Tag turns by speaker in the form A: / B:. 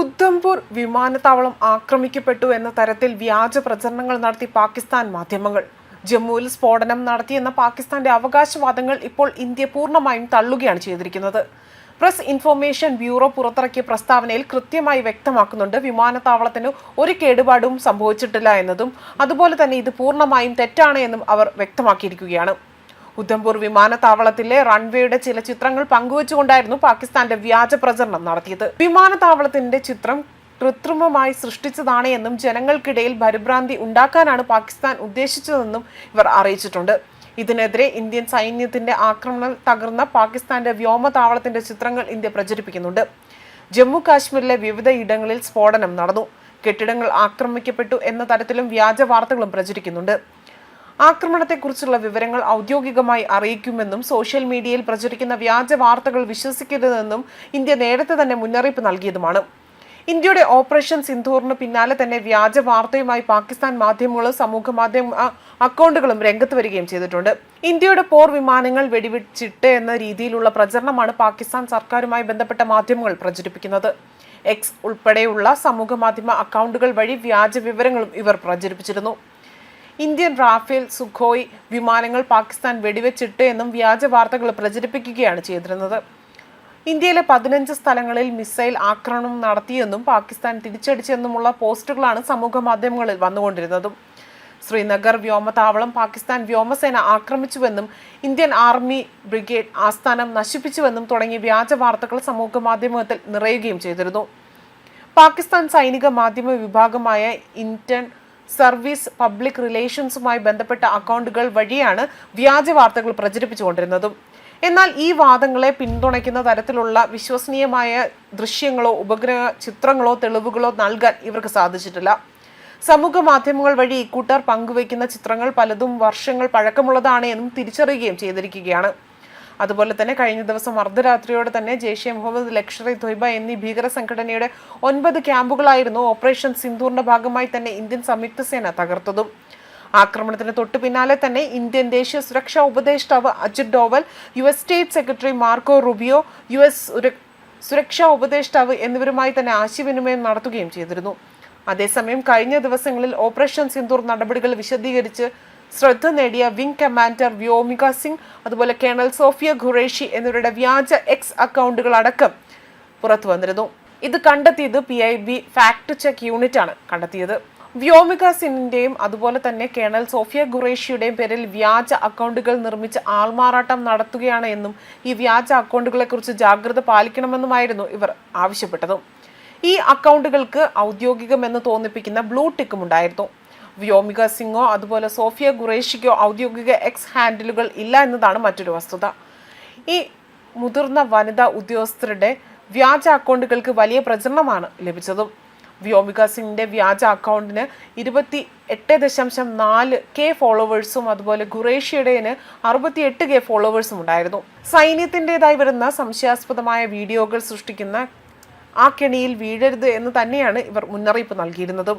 A: ഉദ്ധംപൂർ വിമാനത്താവളം ആക്രമിക്കപ്പെട്ടു എന്ന തരത്തിൽ വ്യാജ പ്രചരണങ്ങൾ നടത്തി പാകിസ്ഥാൻ മാധ്യമങ്ങൾ. ജമ്മുവിൽ സ്ഫോടനം നടത്തിയെന്ന പാകിസ്ഥാന്റെ അവകാശവാദങ്ങൾ ഇപ്പോൾ ഇന്ത്യ പൂർണമായും തള്ളുകയാണ് ചെയ്തിരിക്കുന്നത്. പ്രസ് ഇൻഫർമേഷൻ ബ്യൂറോ പുറത്തിറക്കിയ പ്രസ്താവനയിൽ കൃത്യമായി വ്യക്തമാക്കുന്നുണ്ട് വിമാനത്താവളത്തിന് ഒരു കേടുപാടും സംഭവിച്ചിട്ടില്ല എന്നതും അതുപോലെ തന്നെ ഇത് പൂർണമായും തെറ്റാണ് എന്നും അവർ വ്യക്തമാക്കിയിരിക്കുകയാണ്. ഉദ്ധംപൂർ വിമാനത്താവളത്തിലെ റൺവേയുടെ ചില ചിത്രങ്ങൾ പങ്കുവച്ചുകൊണ്ടായിരുന്നു പാകിസ്ഥാന്റെ വ്യാജ പ്രചരണം നടത്തിയത്. വിമാനത്താവളത്തിന്റെ ചിത്രം കൃത്രിമമായി സൃഷ്ടിച്ചതാണ് എന്നും ജനങ്ങൾക്കിടയിൽ പരിഭ്രാന്തി ഉണ്ടാക്കാനാണ് പാകിസ്ഥാൻ ഉദ്ദേശിച്ചതെന്നും ഇവർ അറിയിച്ചിട്ടുണ്ട്. ഇതിനെതിരെ ഇന്ത്യൻ സൈന്യത്തിന്റെ ആക്രമണം തകർന്ന പാകിസ്ഥാന്റെ വ്യോമതാവളത്തിന്റെ ചിത്രങ്ങൾ ഇന്ത്യ പ്രചരിപ്പിക്കുന്നുണ്ട്. ജമ്മു കാശ്മീരിലെ വിവിധ ഇടങ്ങളിൽ സ്ഫോടനം നടന്നു. കെട്ടിടങ്ങൾ ആക്രമിക്കപ്പെട്ടു എന്ന തരത്തിലും വ്യാജ വാർത്തകളും പ്രചരിക്കുന്നുണ്ട്. ആക്രമണത്തെക്കുറിച്ചുള്ള വിവരങ്ങൾ ഔദ്യോഗികമായി അറിയിക്കുമെന്നും സോഷ്യൽ മീഡിയയിൽ പ്രചരിക്കുന്ന വ്യാജ വാർത്തകൾ വിശ്വസിക്കരുതെന്നും ഇന്ത്യ നേരത്തെ തന്നെ മുന്നറിയിപ്പ് നൽകിയതുമാണ്. ഇന്ത്യയുടെ ഓപ്പറേഷൻ സിന്ധൂറിന് പിന്നാലെ തന്നെ വ്യാജ വാർത്തയുമായി പാകിസ്ഥാൻ മാധ്യമങ്ങളും സമൂഹ മാധ്യമ അക്കൗണ്ടുകളും രംഗത്ത് വരികയും ചെയ്തിട്ടുണ്ട്. ഇന്ത്യയുടെ പോർ വിമാനങ്ങൾ വെടിവെച്ചിട്ട് എന്ന രീതിയിലുള്ള പ്രചരണമാണ് പാകിസ്ഥാൻ സർക്കാരുമായി ബന്ധപ്പെട്ട മാധ്യമങ്ങൾ പ്രചരിപ്പിക്കുന്നത്. എക്സ് ഉൾപ്പെടെയുള്ള സമൂഹ മാധ്യമ അക്കൗണ്ടുകൾ വഴി വ്യാജ വിവരങ്ങളും ഇവർ പ്രചരിപ്പിച്ചിരുന്നു. ഇന്ത്യൻ റാഫേൽ സുഖോയ് വിമാനങ്ങൾ പാകിസ്ഥാൻ വെടിവെച്ചിട്ട് എന്നും വ്യാജ വാർത്തകൾ പ്രചരിപ്പിക്കുകയാണ് ചെയ്തിരുന്നത്. ഇന്ത്യയിലെ പതിനഞ്ച് സ്ഥലങ്ങളിൽ മിസൈൽ ആക്രമണം നടത്തിയെന്നും പാകിസ്ഥാൻ തിരിച്ചടിച്ചെന്നുമുള്ള പോസ്റ്റുകളാണ് സമൂഹ മാധ്യമങ്ങളിൽ വന്നുകൊണ്ടിരുന്നതും. ശ്രീനഗർ വ്യോമതാവളം പാകിസ്ഥാൻ വ്യോമസേന ആക്രമിച്ചുവെന്നും ഇന്ത്യൻ ആർമി ബ്രിഗേഡ് ആസ്ഥാനം നശിപ്പിച്ചുവെന്നും തുടങ്ങിയ വ്യാജ വാർത്തകൾ സമൂഹ മാധ്യമത്തിൽ നിറയുകയും ചെയ്തിരുന്നു. പാകിസ്ഥാൻ സൈനിക മാധ്യമ വിഭാഗമായ ഇന്ത്യൻ സർവീസ് പബ്ലിക് റിലേഷൻസുമായി ബന്ധപ്പെട്ട അക്കൗണ്ടുകൾ വഴിയാണ് വ്യാജ വാർത്തകൾ പ്രചരിപ്പിച്ചുകൊണ്ടിരുന്നതും. എന്നാൽ ഈ വാദങ്ങളെ പിന്തുണയ്ക്കുന്ന തരത്തിലുള്ള വിശ്വസനീയമായ ദൃശ്യങ്ങളോ ഉപഗ്രഹ ചിത്രങ്ങളോ തെളിവുകളോ നൽകാൻ ഇവർക്ക് സാധിച്ചിട്ടില്ല. സമൂഹ മാധ്യമങ്ങൾ വഴി ഇക്കൂട്ടർ പങ്കുവയ്ക്കുന്ന ചിത്രങ്ങൾ പലതും വർഷങ്ങൾ പഴക്കമുള്ളതാണ് എന്നും തിരിച്ചറിയുകയും ചെയ്തിരിക്കുകയാണ്. അതുപോലെ തന്നെ കഴിഞ്ഞ ദിവസം അർദ്ധരാത്രിയോടെ തന്നെ ജെയ്ഷെ മുഹമ്മദ് ലഷ്കർ ഇ തൊയ്ബ എന്നീ ഭീകര സംഘടനയുടെ ഒൻപത് ക്യാമ്പുകളായിരുന്നു ഓപ്പറേഷൻ സിന്ധൂറിന്റെ ഭാഗമായി തന്നെ ഇന്ത്യൻ സംയുക്ത സേന തകർത്തതും. ആക്രമണത്തിന് തൊട്ടു പിന്നാലെ തന്നെ ഇന്ത്യൻ ദേശീയ സുരക്ഷാ ഉപദേഷ്ടാവ് Ajit Doval U S state secretary Marco Rubio U S സുരക്ഷാ ഉപദേഷ്ടാവ് എന്നിവരുമായി തന്നെ ആശയവിനിമയം നടത്തുകയും ചെയ്തിരുന്നു. അതേസമയം കഴിഞ്ഞ ദിവസങ്ങളിൽ ഓപ്പറേഷൻ സിന്ദൂർ നടപടികൾ വിശദീകരിച്ച് ശ്രദ്ധ നേടിയ വിംഗ് കമാൻഡർ വ്യോമിക സിംഗ് അതുപോലെ കേണൽ സോഫിയ ഖുറേഷി എന്നിവരുടെ വ്യാജ എക്സ് അക്കൗണ്ടുകൾ അടക്കം പുറത്തു വന്നിരുന്നു. ഇത് കണ്ടെത്തിയത് P I B fact check unit ആണ് കണ്ടെത്തിയത്. വ്യോമിക സിംഗിന്റെയും അതുപോലെ തന്നെ കേണൽ സോഫിയ ഖുറേഷിയുടെയും പേരിൽ വ്യാജ അക്കൗണ്ടുകൾ നിർമ്മിച്ച് ആൾമാറാട്ടം നടത്തുകയാണ് എന്നും ഈ വ്യാജ അക്കൗണ്ടുകളെ കുറിച്ച് ജാഗ്രത പാലിക്കണമെന്നുമായിരുന്നു ഇവർ ആവശ്യപ്പെട്ടതും. ഈ അക്കൗണ്ടുകൾക്ക് ഔദ്യോഗികമെന്ന് തോന്നിപ്പിക്കുന്ന ബ്ലൂ ടിക്കും ഉണ്ടായിരുന്നു. വ്യോമിക സിംഗോ അതുപോലെ സോഫിയ ഖുറേഷിക്കോ ഔദ്യോഗിക എക്സ് ഹാൻഡിലുകൾ ഇല്ല എന്നതാണ് മറ്റൊരു വസ്തുത. ഈ മുതിർന്ന വനിതാ ഉദ്യോഗസ്ഥരുടെ വ്യാജ അക്കൗണ്ടുകൾക്ക് വലിയ പ്രചരണമാണ് ലഭിച്ചതും. വ്യോമിക സിംഗിന്റെ വ്യാജ അക്കൗണ്ടിന് ഇരുപത്തി എട്ട് ദശാംശം നാല് കെ ഫോളോവേഴ്സും അതുപോലെ ഖുറേഷ്യയുടേതിന് അറുപത്തി എട്ട് കെ ഫോളോവേഴ്സും ഉണ്ടായിരുന്നു. സൈന്യത്തിന്റെതായി വരുന്ന സംശയാസ്പദമായ വീഡിയോകൾ സൃഷ്ടിക്കുന്ന ആ കെണിയിൽ വീഴരുത് എന്ന് തന്നെയാണ് ഇവർ മുന്നറിയിപ്പ് നൽകിയിരുന്നതും.